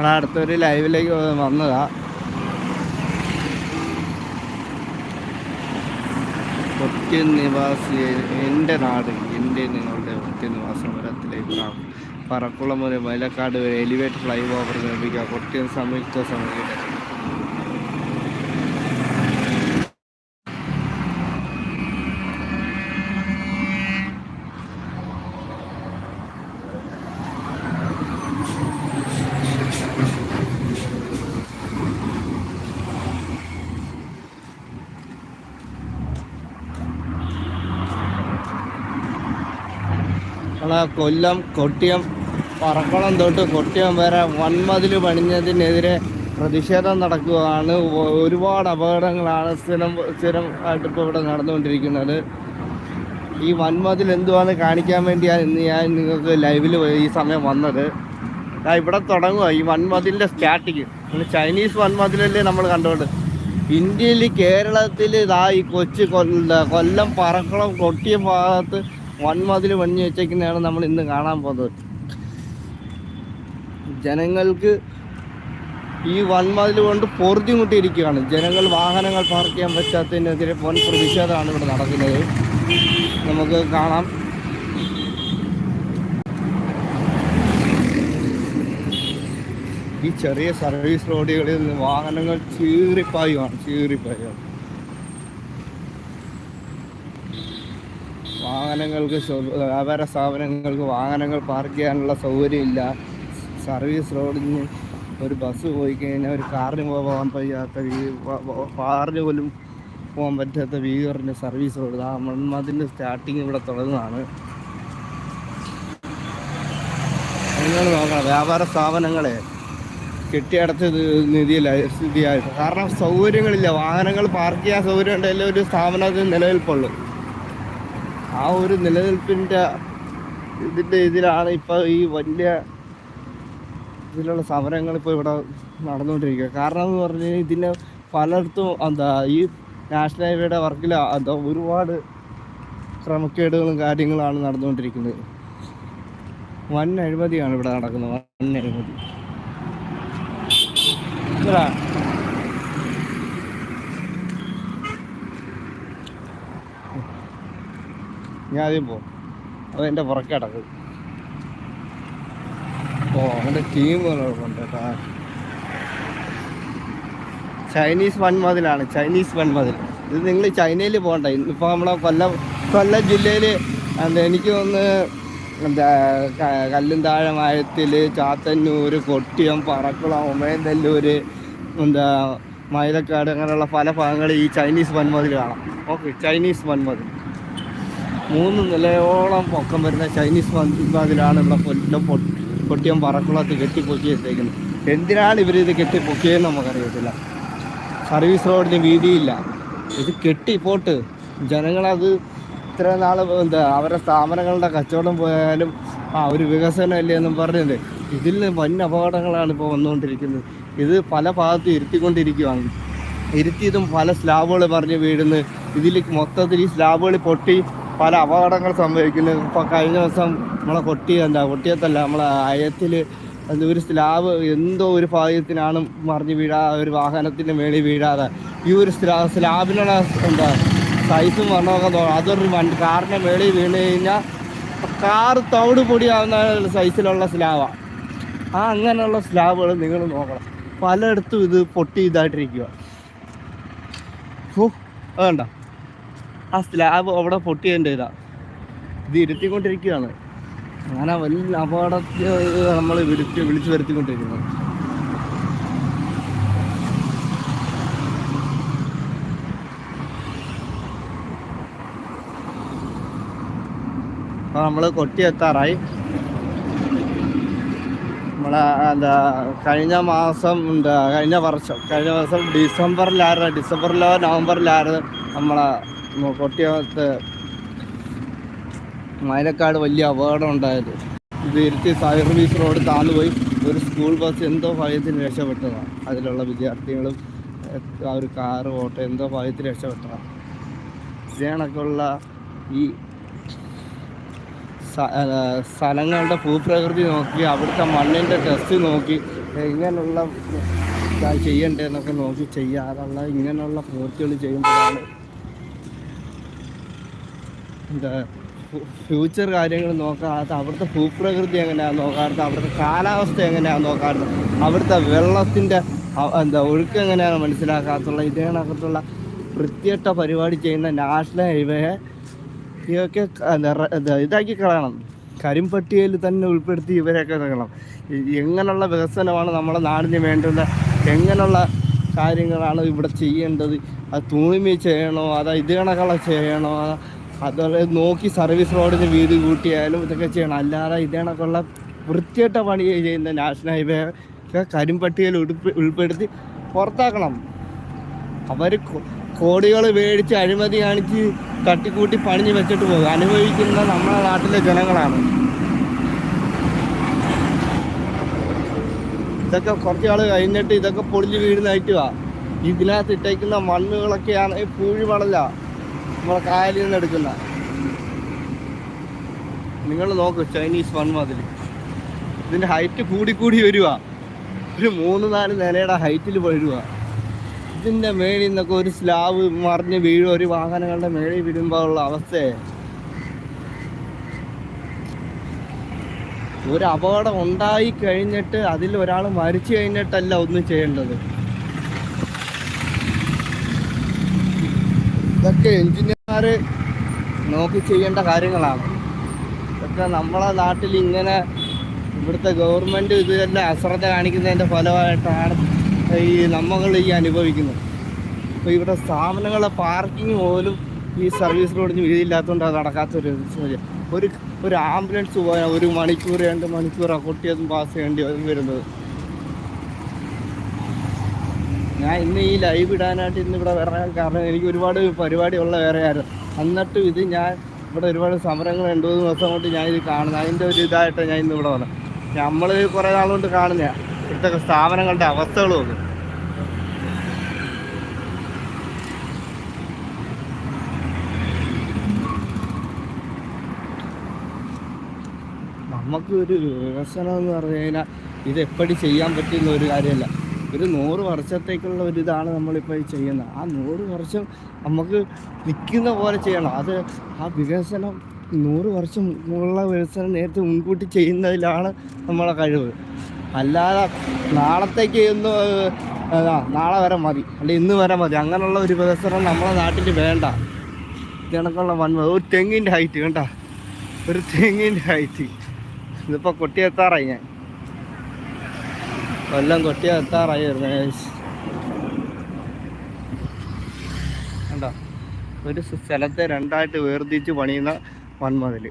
നമ്മളെ അടുത്തൊരു ലൈവിലേക്ക് വന്നതാ. കൊട്ടിയൻ നിവാസി എന്റെ നാട് എന്റെ നിങ്ങളുടെ കൊട്ടിയൻ നിവാസ പറക്കുളം വരെ മൈലക്കാട് വരെ എലിവേറ്റ് ഫ്ലൈ ഓവർ നിർമ്മിക്കുക. കൊട്ടിയൻ സംയുക്ത സമിതിയുടെ നമ്മളെ കൊല്ലം കൊട്ടിയം പറക്കുളം തൊട്ട് കൊട്ടിയം വരെ വൻമതിൽ പണിഞ്ഞതിനെതിരെ പ്രതിഷേധം നടക്കുകയാണ്. ഒരുപാട് അപകടങ്ങളാണ് സ്ഥിരം സ്ഥിരമായിട്ട് ഇപ്പോൾ ഇവിടെ നടന്നുകൊണ്ടിരിക്കുന്നത്. ഈ വൻമതിൽ എന്തുവാണ് കാണിക്കാൻ വേണ്ടിയാണ് ഇന്ന് ഞാൻ നിങ്ങൾക്ക് ലൈവിൽ ഈ സമയം വന്നത്. ഞാൻ ഇവിടെ തുടങ്ങുക ഈ വൻമതിലിന്റെ സ്റ്റാർട്ടിങ് ചൈനീസ് വൻമതിലല്ലേ നമ്മൾ കണ്ടോണ്ട്. ഇന്ത്യയിൽ കേരളത്തിൽ ഇതാ ഈ കൊച്ചി കൊല്ലം പറക്കുളം കൊട്ടിയ ഭാഗത്ത് വൻമതിൽ പണിഞ്ഞു വെച്ചേക്കുന്നതാണ് നമ്മൾ ഇന്ന് കാണാൻ പോകുന്നത്. ജനങ്ങൾക്ക് ഈ വൻമതിൽ കൊണ്ട് പൊറുതി മുട്ടിയിരിക്കുകയാണ് ജനങ്ങൾ വാഹനങ്ങൾ പാർക്ക് ചെയ്യാൻ പറ്റാത്തതിനെതിരെ വൻ പ്രതിഷേധമാണ് ഇവിടെ നടക്കുന്നത്. നമുക്ക് കാണാം. ഈ ചെറിയ സർവീസ് റോഡുകളിൽ നിന്ന് വാഹനങ്ങൾ ചീറിപ്പായുമാണ് ചീറിപ്പായുമാണ് വാഹനങ്ങൾക്ക് വ്യാപാര സ്ഥാപനങ്ങൾക്ക് വാഹനങ്ങൾ പാർക്ക് ചെയ്യാനുള്ള സൗകര്യമില്ല. സർവീസ് റോഡിന് ഒരു ബസ് പോയി കഴിഞ്ഞാൽ ഒരു കാറിന് പോകാൻ പറ്റാത്ത കാറിന് പോലും പോകാൻ പറ്റാത്ത വീറിന്റെ സർവീസ് റോഡ് ആ മൺമതിന്റെ സ്റ്റാർട്ടിങ് ഇവിടെ തുടങ്ങുന്നതാണ്. നിങ്ങൾ നോക്കണം വ്യാപാര സ്ഥാപനങ്ങളെ കെട്ടിയടച്ച നിധിയിലായി സ്ഥിതിയായിട്ട് കാരണം സൗകര്യങ്ങളില്ല. വാഹനങ്ങൾ പാർക്ക് ചെയ്യാൻ സൗകര്യം ഉണ്ടെങ്കിൽ ഒരു സ്ഥാപനത്തിൽ നിലനിൽപ്പുള്ളൂ. ആ ഒരു നിലനിൽപ്പിന്റെ ഇതിന്റെ ഇതിലാണ് ഇപ്പോൾ ഈ വലിയ ഇതിലുള്ള സമരങ്ങൾ ഇപ്പോൾ ഇവിടെ നടന്നുകൊണ്ടിരിക്കുക. കാരണം എന്ന് പറഞ്ഞു കഴിഞ്ഞാൽ ഇതിന് പലയിടത്തും എന്താ ഈ നാഷണൽ ഹൈവേയുടെ വർക്കിൽ എന്താ ഒരുപാട് ക്രമക്കേടുകളും കാര്യങ്ങളാണ് നടന്നുകൊണ്ടിരിക്കുന്നത്. വൻ അഴിമതിയാണ് ഇവിടെ നടക്കുന്നത്. വൻ അഴിമതി. ഞാൻ ആദ്യം പോ അത് എന്റെ പുറക്കെ ഓ അവന്റെ ടീം ഉണ്ട് ചൈനീസ് വൻമതിലാണ് ചൈനീസ് വൻമതിൽ. ഇത് നിങ്ങൾ ചൈനയിൽ പോകണ്ട. ഇന്നിപ്പോൾ നമ്മളെ കൊല്ലം കൊല്ലം ജില്ലയിൽ എന്താ എനിക്ക് ഒന്ന് എന്താ ക- കല്ലുംതാഴം ആഴത്തിൽ ചാത്തന്നൂർ കൊട്ടിയം പറക്കുളം ഉമയന്തല്ലൂര് എന്താ മൈലക്കാട് അങ്ങനെയുള്ള പല ഭാഗങ്ങളിൽ ഈ ചൈനീസ് വൻമതിൽ കാണാം. ഓക്കെ ചൈനീസ് വൻമതിൽ. മൂന്ന് നിലയോളം പൊക്കം വരുന്ന ചൈനീസ് വൻമതിലാണ് ഇവിടെ കൊല്ലം പൊ- കൊട്ടിയം പറക്കുളത്ത് കെട്ടിപ്പൊക്കിയിട്ടേക്കുന്നത് എന്തിനാണ് ഇവരിത് കെട്ടിപ്പൊക്കിയതെന്ന് നമുക്കറിയത്തില്ല. സർവീസ് റോഡിന് വീതിയില്ല. ഇത് കെട്ടിപ്പോട്ട്. ജനങ്ങളത് ഇത്ര നാൾ എന്താ അവരുടെ സ്ഥാപനങ്ങളുടെ കച്ചവടം പോയാലും ആ ഒരു വികസനം അല്ലേ എന്നും പറഞ്ഞത് ഇതിൽ വൻ അപകടങ്ങളാണ് ഇപ്പോൾ വന്നുകൊണ്ടിരിക്കുന്നത്. ഇത് പല ഭാഗത്തും ഇരുത്തിക്കൊണ്ടിരിക്കുകയാണ് ഇരുത്തിയതും പല സ്ലാബുകൾ പറഞ്ഞ് വീഴുന്നു. ഇതിൽ മൊത്തത്തിൽ ഈ സ്ലാബുകൾ പൊട്ടി പല അപകടങ്ങൾ സംഭവിക്കുന്നു. ഇപ്പോൾ കഴിഞ്ഞ ദിവസം നമ്മളെ കൊട്ടി എന്താ കൊട്ടിയത്തല്ല നമ്മളെ അയത്തിൽ ഒരു സ്ലാബ് എന്തോ ഒരു ഭാഗ്യത്തിനാണ് മറിഞ്ഞ് വീഴാതെ ഒരു വാഹനത്തിന്റെ മേളിൽ വീഴാതെ. ഈ ഒരു സ്ലാ സ്ലാബിനുള്ള എന്താ സൈസും വണ്ണമൊക്കെ തോന്നും. അതൊരു വണ്ടി കാറിന്റെ മേളിൽ വീണ് കഴിഞ്ഞാൽ കാർ തവിട് പൊടിയാവുന്ന സൈസിലുള്ള സ്ലാബാണ് ആ അങ്ങനെയുള്ള സ്ലാബുകൾ നിങ്ങൾ നോക്കണം. പലയിടത്തും ഇത് പൊട്ടി ഇതായിട്ടിരിക്കുക ഓ വേണ്ട ആ സ്ലാബ് അവിടെ പൊട്ടിയതിന്റെ ഇതാ. ഇത് ഇരുത്തിക്കൊണ്ടിരിക്കുകയാണ്. അങ്ങനെ വലിയ അപകടത്തിൽ നമ്മൾ വിളിച്ച് വിളിച്ചു വരുത്തിക്കൊണ്ടിരിക്കുന്നത്. അപ്പോൾ നമ്മൾ കൊട്ടി എത്താറായി നമ്മളെ എന്താ കഴിഞ്ഞ മാസം എന്താ കഴിഞ്ഞ വർഷം കഴിഞ്ഞ വർഷം ഡിസംബറിലായിരുന്നു. ഡിസംബറിലോ നവംബറിലായിരുന്നു നമ്മളെ കൊട്ടിയത്ത് മൈലക്കാട് വലിയ അപകടം ഉണ്ടായത് ഇത് ഇരുത്തി സർവീസ് റോഡ് താന്നുപോയി ഒരു സ്കൂൾ ബസ് എന്തോ ഭാഗ്യത്തിന് രക്ഷപ്പെട്ടതാണ്. അതിലുള്ള വിദ്യാർത്ഥികളും ആ ഒരു കാറ് ഓട്ടോ എന്തോ ഭാഗ്യത്തിന് രക്ഷപ്പെട്ടതാണ്. ഇതേണക്കുള്ള ഈ സ്ഥലങ്ങളുടെ ഭൂപ്രകൃതി നോക്കി അവിടുത്തെ മണ്ണിന്റെ ടെസ്റ്റ് നോക്കി ഇങ്ങനെയുള്ള ചെയ്യണ്ടേ ചെയ്യണ്ടേന്നൊക്കെ നോക്കി ചെയ്യാറുള്ള ഇങ്ങനെയുള്ള പ്രവൃത്തികൾ ചെയ്യുമ്പോഴാണ് എന്താ ഫ്യൂച്ചർ കാര്യങ്ങൾ നോക്കാത്ത അവിടുത്തെ ഭൂപ്രകൃതി എങ്ങനെയാണെന്ന് നോക്കാറുണ്ട് അവിടുത്തെ കാലാവസ്ഥ എങ്ങനെയാണെന്ന് നോക്കാറുണ്ട് അവിടുത്തെ വെള്ളത്തിന്റെ എന്താ ഒഴുക്ക് എങ്ങനെയാണ് മനസ്സിലാക്കാത്തുള്ള ഇതിനകത്തുള്ള വൃത്തിയട്ട പരിപാടി ചെയ്യുന്ന നാഷണൽ ഹൈവേ ഇവയൊക്കെ ഇതാക്കി കളയണം. കരിമ്പട്ടികയിൽ തന്നെ ഉൾപ്പെടുത്തി ഇവരെയൊക്കെ ഈ- എങ്ങനെയുള്ള വികസനമാണ് നമ്മുടെ നാടിന് വേണ്ടുന്ന എങ്ങനെയുള്ള കാര്യങ്ങളാണ് ഇവിടെ ചെയ്യേണ്ടത്? അത് തൂണിമി ചെയ്യണോ? അതാ ഇത് കണക്കുള്ള ചെയ്യണോ? അതുപോലെ നോക്കി സർവീസ് റോഡിന് വീതി കൂട്ടിയാലും ഇതൊക്കെ ചെയ്യണം. അല്ലാതെ ഇതേണൊക്കെ ഉള്ള വൃത്തിയായിട്ട പണി ചെയ്യുന്ന നാഷണൽ ഹൈവേ ഒക്കെ കരിമ്പട്ടികയിൽ ഉൾപ്പെ- ഉൾപ്പെടുത്തി പുറത്താക്കണം. അവർ കോടികൾ മേടിച്ച് അഴിമതി കാണിച്ച് തട്ടിക്കൂട്ടി പണിഞ്ഞ് വെച്ചിട്ട് പോകും. അനുഭവിക്കുന്ന നമ്മുടെ നാട്ടിലെ ജനങ്ങളാണ്. ഇതൊക്കെ കുറച്ച് ആൾ കഴിഞ്ഞിട്ട് ഇതൊക്കെ പൊളിഞ്ഞ് വീട് വാ ഇതിനകത്ത് ഇട്ടേക്കുന്ന മണ്ണുകളൊക്കെയാണ് പൂഴി മണല്ല നമ്മളെ കായലിൽ നിന്ന് എടുക്കുന്ന. നിങ്ങൾ നോക്ക് ചൈനീസ് മൺമതിൽ ഇതിന്റെ ഹൈറ്റ് കൂടി കൂടി വരിക ഒരു മൂന്ന് നാല് നിലയുടെ ഹൈറ്റിൽ വരുക ഇതിന്റെ മേളിൽ നിന്നൊക്കെ ഒരു സ്ലാവ് മറിഞ്ഞ് വീഴും. ഒരു വാഹനങ്ങളുടെ മേളിൽ വീഴുമ്പോൾ ഉള്ള അവസ്ഥയെ. ഒരു അപകടം ഉണ്ടായി കഴിഞ്ഞിട്ട് അതിൽ ഒരാൾ മരിച്ചു കഴിഞ്ഞിട്ടല്ല ഒന്നും ചെയ്യേണ്ടത്. ഇതൊക്കെ എഞ്ചിനീയർമാര് നോക്കി ചെയ്യേണ്ട കാര്യങ്ങളാണ്. ഇതൊക്കെ നമ്മളെ നാട്ടിൽ ഇങ്ങനെ ഇവിടുത്തെ ഗവൺമെന്റ് ഇതെല്ലാം അശ്രദ്ധ കാണിക്കുന്നതിന്റെ ഫലമായിട്ടാണ് ഈ നമ്മൾ ഈ അനുഭവിക്കുന്നത്. അപ്പോൾ ഇവിടെ സ്ഥാപനങ്ങളെ പാർക്കിംഗ് പോലും ഈ സർവീസ് റോഡിന് വീതിയില്ലാത്തതുകൊണ്ട് അത് നടക്കാത്തൊരു. ഒരു ഒരു ആംബുലൻസ് പോയാൽ ഒരു മണിക്കൂർ രണ്ട് മണിക്കൂർ കൊട്ടിയതും പാസ് ചെയ്യേണ്ടി വരുന്നത്. ഞാൻ ഇന്ന് ഈ ലൈവ് ഇടാനായിട്ട് ഇന്ന് ഇവിടെ വരാൻ കാരണം എനിക്ക് ഒരുപാട് പരിപാടിയുള്ള വേറെ ആയിരുന്നു എന്നിട്ടും ഇത് ഞാൻ ഇവിടെ ഒരുപാട് സമരങ്ങൾ രണ്ടു മൂന്ന് ദിവസം കൊണ്ട് ഞാൻ ഇത് കാണുന്നത് അതിന്റെ ഒരു ഇതായിട്ട് ഞാൻ ഇന്ന് ഇവിടെ വന്നത്. നമ്മൾ കുറേ നാളുകൊണ്ട് കാണുന്ന ഇവിടുത്തെ സ്ഥാപനങ്ങളുടെ അവസ്ഥകളും ഒക്കെ നമുക്ക് ഒരു വികസനം എന്ന് പറഞ്ഞു കഴിഞ്ഞാൽ ഇത് എപ്പടി ചെയ്യാൻ പറ്റുന്ന ഒരു കാര്യമല്ല. ഒരു നൂറ് വർഷത്തേക്കുള്ള ഒരു നമ്മളിപ്പോൾ ചെയ്യുന്നത്. ആ നൂറ് വർഷം നമുക്ക് നിൽക്കുന്ന പോലെ ചെയ്യണം. അത് ആ വികസനം നൂറ് വർഷം ഉള്ള വികസനം നേരത്തെ മുൻകൂട്ടി ചെയ്യുന്നതിലാണ് നമ്മളെ കഴിവ്. അല്ലാതെ നാളത്തേക്ക് ഒന്ന് നാളെ വരെ മതി. അല്ലെ ഇന്ന് വരെ മതി. അങ്ങനെയുള്ള ഒരു വികസനം നമ്മളെ നാട്ടിൽ വേണ്ട. ഇത് കണക്കുള്ള വൻ ഒരു തെങ്ങിന്റെ ഹൈറ്റ് കണ്ട. ഒരു തെങ്ങിന്റെ ഹൈറ്റ് ഇതിപ്പോൾ കൊട്ടിയെത്താറായി ഞാൻ. കൊല്ലം കൊട്ടിയെത്താറായി വരുന്നത് കണ്ടോ? ഒരു സ്ഥലത്തെ രണ്ടായിട്ട് വേർതിരിച്ച് പണിയുന്ന വൻമതിൽ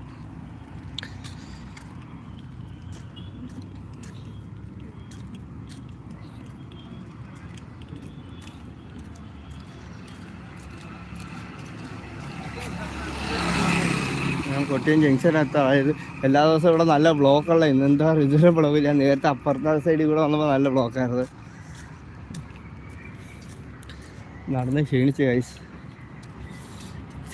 ഞാൻ കൊട്ടിയം ജംഗ്ഷനകത്ത് അതായത് എല്ലാ ദിവസവും ഇവിടെ നല്ല ബ്ലോക്കുള്ള ഇന്ന് എന്താ ഇതുവരെ ബ്ലോക്കില്ല നേരത്തെ അപ്പുറത്തെ സൈഡിൽ കൂടെ വന്നപ്പോൾ നല്ല ബ്ലോക്കായിരുന്നു. നടന്ന് ക്ഷീണിച്ച് കൈസ്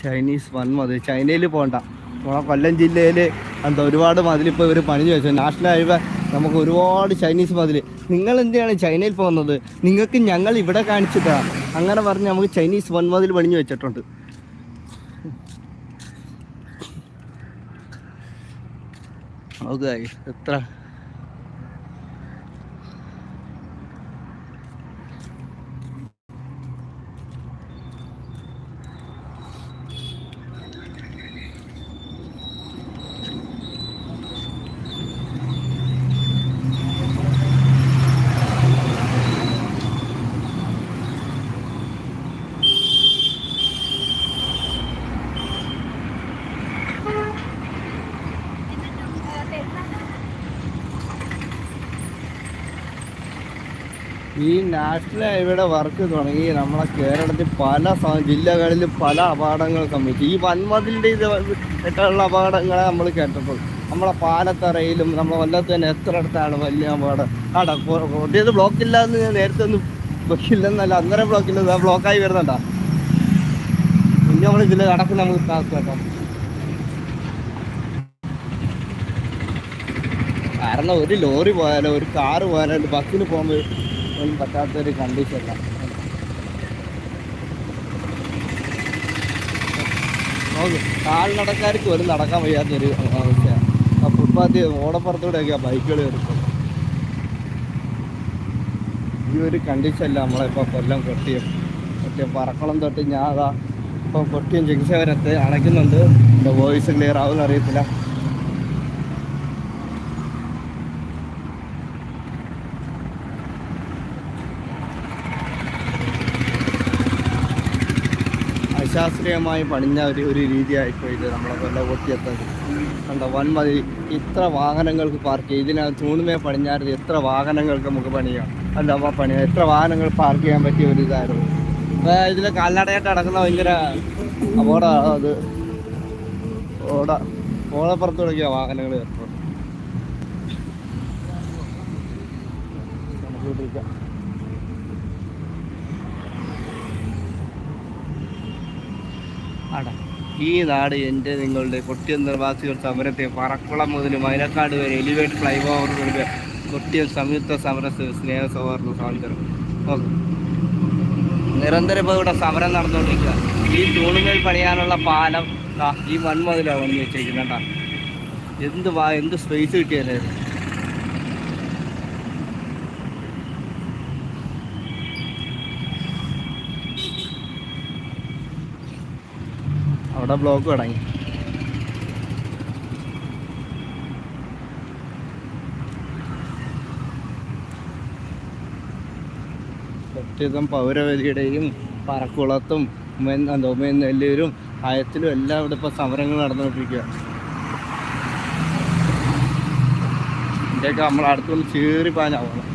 ചൈനീസ് വൺ മതിൽ ചൈനയിൽ പോകണ്ട നമ്മളെ കൊല്ലം ജില്ലയിൽ എന്താ ഒരുപാട് മതിലിപ്പോൾ ഇവർ പണിഞ്ഞു വെച്ചു. നാഷണൽ ഹൈവേ നമുക്ക് ഒരുപാട് ചൈനീസ് മതിൽ നിങ്ങൾ എന്തിനാണ് ചൈനയിൽ പോകുന്നത്? നിങ്ങൾക്ക് ഞങ്ങൾ ഇവിടെ കാണിച്ചിട്ടാണ് അങ്ങനെ പറഞ്ഞ് നമുക്ക് ചൈനീസ് വൻ മതിൽ പണിഞ്ഞു വെച്ചിട്ടുണ്ട്. ഓക്കെ എത്ര ഈ നാഷണൽ ഹൈവേയുടെ വർക്ക് തുടങ്ങി നമ്മളെ കേരളത്തിൽ പല ജില്ലകളിലും പല അപകടങ്ങൾ സംഭവിച്ചു. ഈ വൻമതിലിന്റെ ഇത് ഇട്ടുള്ള അപകടങ്ങളെ നമ്മൾ കേട്ടിട്ടുള്ളൂ നമ്മളെ പാലത്തറയിലും നമ്മളെ കൊല്ലത്ത് തന്നെ എത്ര അടുത്താണ് വലിയ അപകടം ആടാ കൊട്ടിയത് ബ്ലോക്കില്ല എന്ന് ഞാൻ നേരത്തെ ഒന്നും ബ്ലോക്കില്ലെന്നല്ല അന്നേരം ബ്ലോക്കില്ല ബ്ലോക്കായി വരുന്നുണ്ടാ ഇനി നമ്മൾ ഇതിൽ നടക്കുന്ന നമുക്ക് കേട്ടോ. കാരണം ഒരു ലോറി പോയാലോ ഒരു കാറ് പോയാലോ ബസ്സിന് പോകുമ്പോൾ ഒന്നും പറ്റാത്തൊരു കണ്ടീഷനാണ് നോക്ക് കാൽനടക്കാർക്ക് പോലും നടക്കാൻ വയ്യാത്തൊരു അവസ്ഥയാണ് ആ ഫുട്പാത്ത് ഓടപ്പുറത്തൂടെയൊക്കെയാണ് ബൈക്കുകൾ വരുന്നത്. ഈ ഒരു കണ്ടീഷനല്ല നമ്മളിപ്പോൾ കൊല്ലം കൊട്ടിയും. മറ്റേ പറക്കളം തൊട്ട് ഞാൻ അതാ ഇപ്പോൾ കൊട്ടിയും ചികിത്സ വരെ എത്തി അണയ്ക്കുന്നുണ്ട്. എന്റെ വോയിസ് ക്ലിയർ ആവുമെന്ന് അറിയത്തില്ല. അശാസ്ത്രീയമായി പണിഞ്ഞ ഒരു ഒരു രീതിയായിപ്പോൾ ഇത് നമ്മളെ കൊല്ല കൊട്ടിയെത്തത്. കണ്ടോ വൻമതി ഇത്ര വാഹനങ്ങൾക്ക് പാർക്ക് ചെയ്യും ഇതിനകത്ത് തൂണുമേ പണിഞ്ഞായിരുന്നു. എത്ര വാഹനങ്ങൾക്ക് നമുക്ക് പണിയാം? അല്ല പണിയാം. എത്ര വാഹനങ്ങൾ പാർക്ക് ചെയ്യാൻ പറ്റിയ ഒരു ഇതായിരുന്നു. അപ്പോൾ ഇതിൽ കല്ലടയായിട്ട് നടക്കുന്ന ഭയങ്കര അപകടമാണ് അത് ഓട ഓടപ്പുറത്ത് തുടങ്ങിയ വാഹനങ്ങൾ നമുക്കിരിക്കാം ആടാ ഈ നാട് എന്റെ നിങ്ങളുടെ കൊട്ടിയം നിർവാസികൾ സമരത്തെ പറക്കുളം മുതൽ മൈനക്കാട് വരെ എലിവേറ്റ് ഫ്ലൈ ഓവർ വരെ കൊട്ടിയം സംയുക്ത സമര സ്നേഹ സൗഹാർദ്ദ സ്വാതന്ത്ര്യം ഓക്കെ നിരന്തരം ഇപ്പോൾ ഇവിടെ സമരം നടന്നുകൊണ്ടിരിക്കുക. ഈ തൂണുകൾ പണിയാനുള്ള പാലം ഈ മൺമതിലാണ് വന്നു വെച്ചേക്കുന്നത് എന്ത് വാ എന്ത് സ്പേസ് കിട്ടിയല്ലേ ഇത്? അവിടെ ബ്ലോക്ക് തുടങ്ങി. പ്രത്യേകം പൗരവലിയുടെയും പറക്കുളത്തും ഉമയൻ നെല്ലൂരും ആയത്തിലും എല്ലാം ഇവിടെ ഇപ്പോൾ സമരങ്ങൾ നടന്നുകൊണ്ടിരിക്കുക ഇന്ത്യയൊക്കെ നമ്മൾ അടുത്തൊന്ന് ചീറി പാഞ്ഞാവണം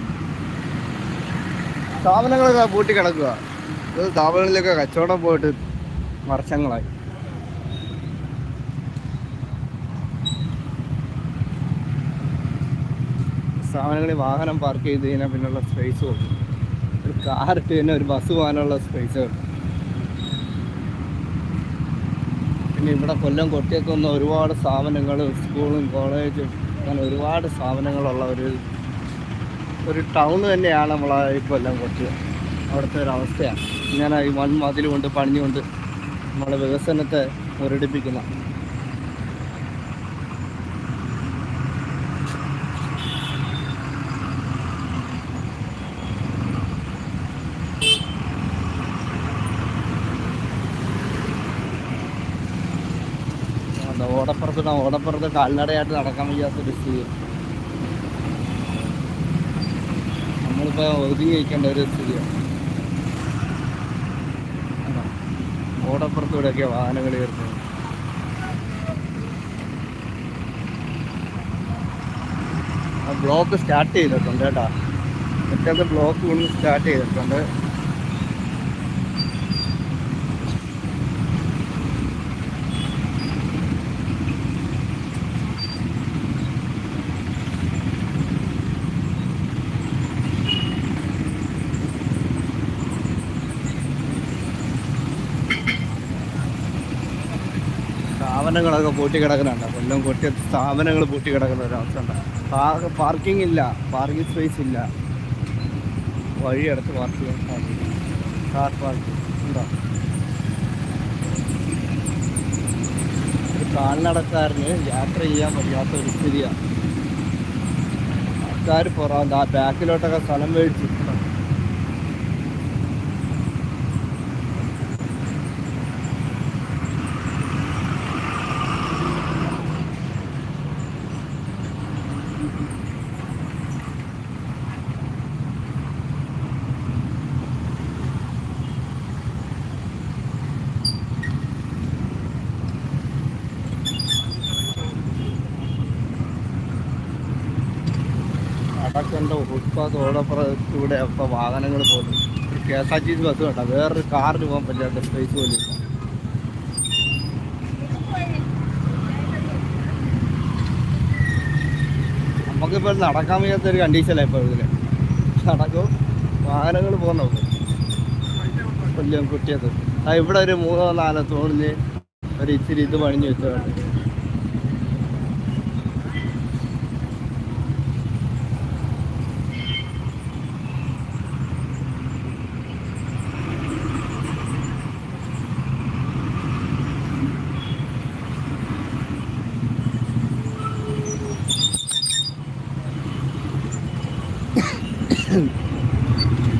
സ്ഥാപനങ്ങളൊക്കെ പൂട്ടി കിടക്കുക ഇത് സ്ഥാപനങ്ങളിലൊക്കെ കച്ചവടം പോയിട്ട് വർഷങ്ങളായി. സ്ഥാപനങ്ങളിൽ വാഹനം പാർക്ക് ചെയ്ത് കഴിഞ്ഞാൽ പിന്നെയുള്ള സ്പേസ് കൊടുക്കും ഒരു കാർ ഇട്ട് കഴിഞ്ഞാൽ ഒരു ബസ് പോകാനുള്ള സ്പേസ് കൊടുക്കും പിന്നെ ഇവിടെ കൊല്ലം കൊട്ടിയൊക്കെ വന്ന ഒരുപാട് സ്ഥാപനങ്ങൾ സ്കൂളും കോളേജും അങ്ങനെ ഒരുപാട് സ്ഥാപനങ്ങളുള്ള ഒരു ഒരു ടൗൺ തന്നെയാണ് നമ്മളെ ഈ കൊല്ലം കൊട്ടിയ അവിടുത്തെ ഒരു അവസ്ഥയാണ്. ഇങ്ങനെ ഈ മൺമതിൽ കൊണ്ട് പണിഞ്ഞുകൊണ്ട് നമ്മളെ വികസനത്തെ മുരടിപ്പിക്കുന്ന എന്താ ഓടപ്പുറത്ത് ഓടപ്പുറത്ത് കാൽനടയായിട്ട് നടക്കാൻ വയ്യാത്തൊരു സ്ഥിതി നമ്മളിപ്പോൾ ഒതുങ്ങി വയ്ക്കേണ്ട ഒരു സ്ഥിതിയാണ്? ഓടപ്പുറത്തൂടെയൊക്കെ വാഹനങ്ങൾ വരുന്നത് ആ ബ്ലോക്ക് സ്റ്റാർട്ട് ചെയ്തിട്ടുണ്ട് കേട്ടോ. മറ്റേത് ബ്ലോക്ക് കൊണ്ട് സ്റ്റാർട്ട് ചെയ്തിട്ടുണ്ട്. സ്ഥാപനങ്ങളൊക്കെ പൂട്ടി കിടക്കുന്നുണ്ട്. കൊല്ലം കൊട്ടി സ്ഥാപനങ്ങൾ പൂട്ടി കിടക്കുന്ന ഒരു അവസ്ഥ ഉണ്ട്. പാർക്കിംഗ് ഇല്ല. പാർക്കിംഗ് സ്പേസ് ഇല്ല. വഴിയടുത്ത് പാർക്ക് ചെയ്യാൻ കാർ പാർക്കിംഗ്. ഉണ്ടോ? കാൽനടക്കാരന് യാത്ര ചെയ്യാൻ പറ്റാത്ത ഒരു സ്ഥിതിയാണ്. ആൾക്കാർ പുറം ബാക്കിലോട്ടൊക്കെ സ്ഥലം മേടിച്ചു. ഫുട്പാത്ത് ഓടപ്പുറത്തൂടെ ഒക്കെ വാഹനങ്ങൾ പോകുന്നു. K S R T C bus വേണ്ട വേറൊരു കാറിന് പോകാൻ പറ്റാത്ത സ്പേസ് പോലും നമുക്കിപ്പോൾ നടക്കാൻ വയ്യാത്ത ഒരു കണ്ടീഷനാണ് ഇപ്പോൾ ഇതിൽ നടക്കും. വാഹനങ്ങൾ പോകുന്ന. കൊല്ലം കുട്ടിയത് ഇവിടെ ഒരു മൂന്നോ നാലോ തോണിന് ഒരു ഇച്ചിരി ഇത് പണിഞ്ഞു വെച്ചതാണ്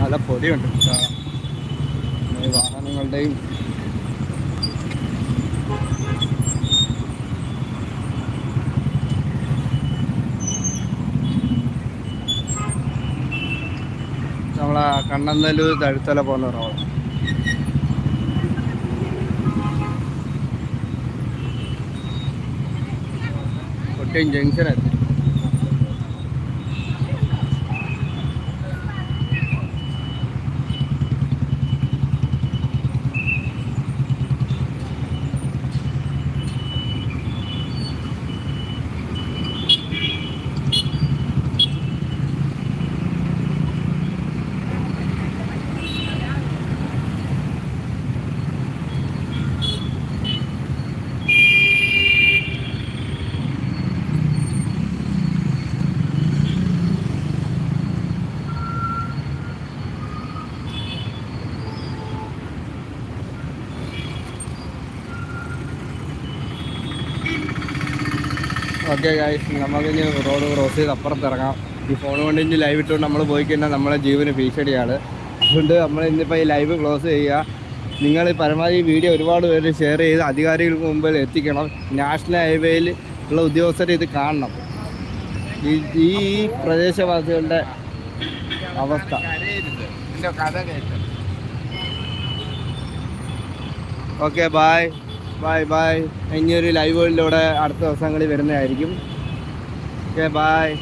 നല്ല പൊടിയുണ്ട് വാഹനങ്ങളുടെയും നമ്മളെ കണ്ണന്തല്ലൂർ തഴുത്തല പോകുന്ന road. Kottiyam junction okay guys നമുക്കിനി റോഡ് ക്രോസ് ചെയ്ത് അപ്പുറത്ത് ഇറങ്ങാം. ഈ ഫോൺ കൊണ്ട് ഇനി ലൈവ് ഇട്ടുകൊണ്ട് നമ്മൾ പോയി കഴിഞ്ഞാൽ നമ്മളെ ജീവന് ഭീഷണിയാണ് അതുകൊണ്ട് നമ്മൾ ഇന്നിപ്പോൾ ഈ ലൈവ് ക്ലോസ് ചെയ്യുക. നിങ്ങൾ പരമാവധി ഈ വീഡിയോ ഒരുപാട് പേര് ഷെയർ ചെയ്ത് അധികാരികൾക്ക് മുമ്പിൽ എത്തിക്കണം. നാഷണൽ ഹൈവേയിൽ ഉള്ള ഉദ്യോഗസ്ഥരെ ഇത് കാണണം. ഈ ഈ പ്രദേശവാസികളുടെ അവസ്ഥ. ഓക്കെ ബായ് ബായ് ബായ് ഇനിയൊരു വേൾഡിലൂടെ അടുത്ത ദിവസങ്ങളിൽ വരുന്നതായിരിക്കും. Okay bye